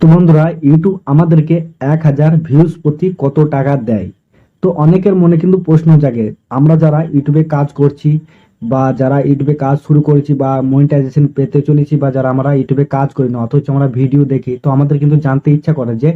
তো বন্ধুরা ইউটিউব আমাদেরকে এক হাজার ভিউজ প্রতি কত টাকা দেয়? তো অনেকের মনে কিন্তু প্রশ্ন জাগে, আমরা যারা ইউটিউবে কাজ করছি বা যারা ইউটিউবে কাজ শুরু করেছি বা মনিটাইজেশন পেতে চলেছি বা যারা আমরা ইউটিউবে কাজ করি না, অথচ আমরা ভিডিও দেখি, তো আমাদের কিন্তু জানতে ইচ্ছা করে যে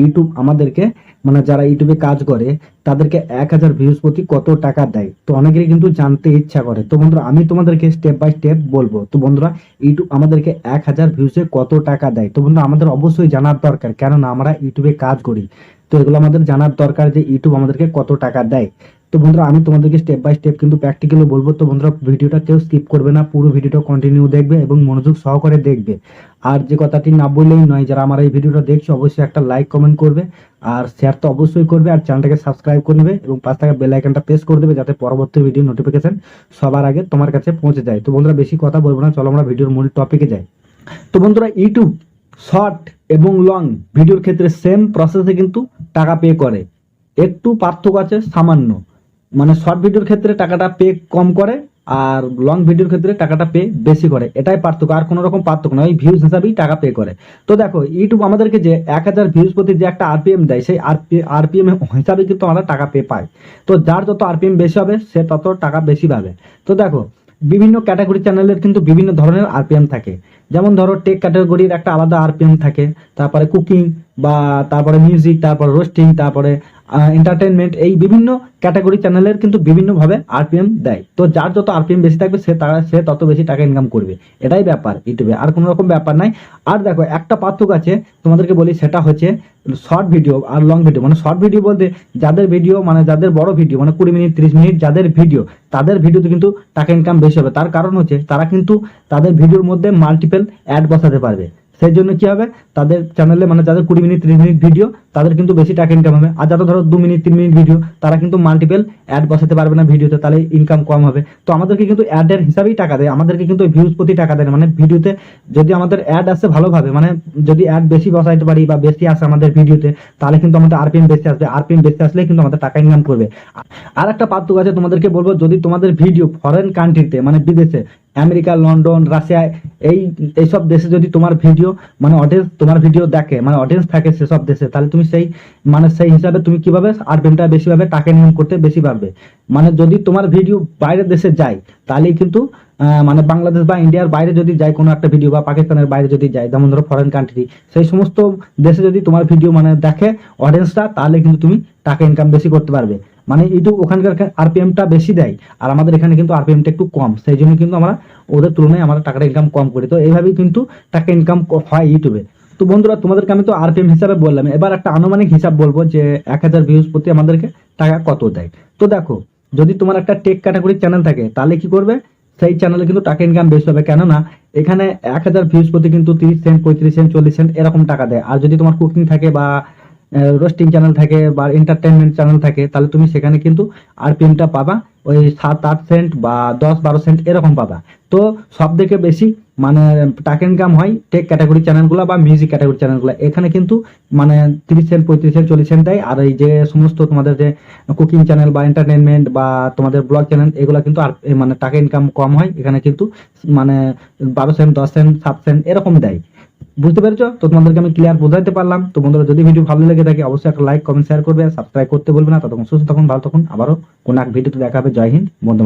ইউটিউব আমাদেরকে মানে যারা ইউটিউবে কাজ করে, তাদেরকে এক হাজার ভিউজ প্রতি কত টাকা দেয়? তো অনেকেরই কিন্তু জানতে ইচ্ছা করে। তো বন্ধুরা, আমি তোমাদেরকে স্টেপ বাই স্টেপ বলব। তো বন্ধুরা, ইউটিউব আমাদেরকে এক হাজার ভিউজে কত টাকা দেয়? তো বন্ধুরা, আমাদের অবশ্যই জানার দরকার, কেননা আমরা ইউটিউবে কাজ করি। তো এগুলো আমাদের জানার দরকার যে ইউটিউব আমাদেরকে কত টাকা দেয়। তো বন্ধুরা, আমি তোমাদেরকে স্টেপ বাই স্টেপ কিন্তু প্র্যাকটিক্যালি বলব। তো বন্ধুরা, ভিডিওটা কেউ স্কিপ করবে না, পুরো ভিডিওটা কন্টিনিউ দেখবে এবং মনোযোগ সহকারে দেখবে। আর যে কথাটি না বললেই নয়, যারা আমার এই ভিডিওটা দেখছ, অবশ্যই একটা লাইক কমেন্ট করবে, আর শেয়ার তো অবশ্যই করবে, আর চ্যানেলটাকে সাবস্ক্রাইব করে নেবে এবং পাশ টাকা বেল প্রেস করে দেবে, যাতে পরবর্তী ভিডিও নোটিফিকেশন সবার আগে তোমার কাছে পৌঁছে যায়। তো বন্ধুরা, বেশি কথা বলব না, চলো আমরা ভিডিওর মূল টপিকে যাই। তো বন্ধুরা ইউটিউব শর্ট এবং লং ভিডিওর ক্ষেত্রে সেম প্রসেসে কিন্তু টাকা পে করে। একটু পার্থক্য আছে, সামান্য। মানে শর্ট ভিডিওর ক্ষেত্রে টাকাটা পে কম করে আর লং ভিডিওর ক্ষেত্রে টাকাটা পে বেশি করে। এটাই পার্থক্য, আর কোনো রকম পার্থক্য নয়। ভিউজ হিসাবেই টাকা পে করে। তো দেখো ইউটিউব আমাদেরকে যে এক হাজার ভিউজ প্রতি যে একটা আরপিএম দেয়, সেই আরপিএম হিসাবে কিন্তু আমরা টাকা পে পাই। তো যার যত আরপিএম বেশি হবে, সে তত টাকা বেশি পাবে। তো দেখো, বিভিন্ন ক্যাটাগরি চ্যানেলের কিন্তু বিভিন্ন ধরনের আরপিএম থাকে। যেমন ধরো টেক ক্যাটাগরির একটা আলাদা আরপিএম থাকে। তারপরে কুকিং বা তারপরে মিউজিক তারপরে রোস্টিং তারপরে এন্টারটেনমেন্ট এই বিভিন্ন ক্যাটাগরি চ্যানেলের কিন্তু বিভিন্নভাবে আরপিএম দেয়। তো যার যত আরপিএম বেশি থাকবে, সে তারা, সে তত বেশি টাকা ইনকাম করবে। এটাই ব্যাপার ইউটিউবে। আর কোনো রকম ব্যাপার নাই। আর দেখো, একটা পার্থক্য আছে, তোমাদেরকে বলি, সেটা হচ্ছে শর্ট ভিডিও আর লং ভিডিও মানে শর্ট ভিডিও বলতে যাদের ভিডিও মানে যাদের বড় ভিডিও মানে কুড়ি মিনিট, তিরিশ মিনিট যাদের ভিডিও তাদের ভিডিওতে কিন্তু টাকা ইনকাম বেশি হবে। তার কারণ হচ্ছে, তারা কিন্তু তাদের ভিডিওর মধ্যে মাল্টিপল অ্যাড বসাতে পারবে। সেই জন্য কি হবে? তাদের চ্যানেলে মানে যাদের কুড়ি মিনিট, তিরিশ মিনিট ভিডিও তাদের কিন্তু বেশি টাকা ইনকাম হবে। আর যাদের ধরো দু মিনিট, তিন মিনিট ভিডিও তারা কিন্তু মাল্টিপল অ্যাড বসাতে পারবে না ভিডিওতে তাহলে ইনকাম কম হবে। তো আমাদেরকে কিন্তু অ্যাডের হিসাবেই টাকা দেয়। আমাদেরকে কিন্তু ভিউজ প্রতি টাকা দেয়। মানে ভিডিওতে যদি আমাদের অ্যাড আসে ভালোভাবে মানে যদি অ্যাড বেশি বসাইতে পারি বা বেশি আসে আমাদের ভিডিওতে তাহলে কিন্তু আমাদের আরপিএম বেশি আসবে। আরপিএম বেশি আসলে কিন্তু আমাদের টাকা ইনকাম করবে। আর একটা পার্থক্য আছে তোমাদেরকে বলব, যদি তোমাদের ভিডিও ফরেন কান্ট্রিতে মানে বিদেশে আমেরিকা, লন্ডন, রাশিয়া, এই, এইসব দেশে যদি তোমার ভিডিও মানে অডিয়েন্স তোমার ভিডিও দেখে মানে অডিয়েন্স থাকে সেসব দেশে, তাহলে তুমি সেই মানে সেই হিসাবে তুমি কীভাবে আরপিএমটা বেশি পাবে টাকা ইনকাম করতে বেশি পারবে? মানে যদি তোমার ভিডিও বাইরের দেশে যায়, তাহলেই কিন্তু মানে বাংলাদেশ বা ইন্ডিয়ার বাইরে যদি যায় কোনো একটা ভিডিও বা পাকিস্তানের বাইরে যদি যায়, যেমন ধরো ফরেন কান্ট্রি সেই সমস্ত দেশে যদি তোমার ভিডিও মানে দেখে অডিয়েন্সটা তাহলে কিন্তু তুমি টাকা ইনকাম বেশি করতে পারবে। মানে ইউটিউব ওখানকার আরপিএমটা বেশি দেয়, আর আমাদের এখানে কিন্তু আরপিএমটা একটু কম, সেই জন্য কিন্তু আমরা ওদের তুলনায় আমরা টাকাটা ইনকাম কম করি। তো এইভাবেই কিন্তু টাকা ইনকাম হয় ইউটিউবে তো বন্ধুরা, তোমাদেরকে আমি তো আরপিএম হিসাবে বললাম। এবার একটা আনুমানিক হিসাব বলব যে এক হাজার ভিউজ প্রতি আমাদেরকে টাকা কত দেয়। তো দেখো, যদি তোমার একটা টেক ক্যাটাগরির চ্যানেল থাকে, তাহলে কি করবে? সেই চ্যানেলে কিন্তু টাকা ইনকাম বেশি হবে। কেননা, এখানে এক হাজার ভিউজ প্রতি কিন্তু তিরিশ সেন্ট পঁয়ত্রিশ সেন্ট চল্লিশ সেন্ট এরকম টাকা দেয়। আর যদি তোমার কুকিং থাকে বা রোস্টিং চ্যানেল থাকে বা এন্টারটেনমেন্ট চ্যানেল থাকে, তাহলে তুমি সেখানে কিন্তু আর আরপিএমটা পাবা, ওই সাত, আট সেন্ট বা দশ, বারো সেন্ট এরকম পাবা। তো সব থেকে বেশি মানে টাকা ইনকাম হয় টেক ক্যাটাগরি চ্যানেলগুলো বা মিউজিক ক্যাটাগরি চ্যানেলগুলো এখানে কিন্তু মানে তিরিশ সেন্ট পঁয়ত্রিশ সেন্ট চল্লিশ সেন্ট দেয়। আর এই যে সমস্ত তোমাদের যে কুকিং চ্যানেল বা এন্টারটেনমেন্ট বা তোমাদের ব্লগ চ্যানেল এগুলো কিন্তু আর মানে টাকা ইনকাম কম হয়। এখানে কিন্তু মানে বারো সেন্ট দশ সেন্ট সাত সেন্ট এরকম দেয়। বুঝতে পেরেছ? তো তোমাদেরকে আমি ক্লিয়ার বোঝাতে পারলাম। তো বন্ধুরা, যদি ভিডিও ভালো লেগে থাকে, অবশ্যই একটা লাইক কমেন্ট শেয়ার করবে। সাবস্ক্রাইব করতে বলবে না। ততক্ষণ সুস্থ তখন ভালো তখন আবারও কোন এক ভিডিওতে দেখা হবে। জয় হিন্দ বন্ধু।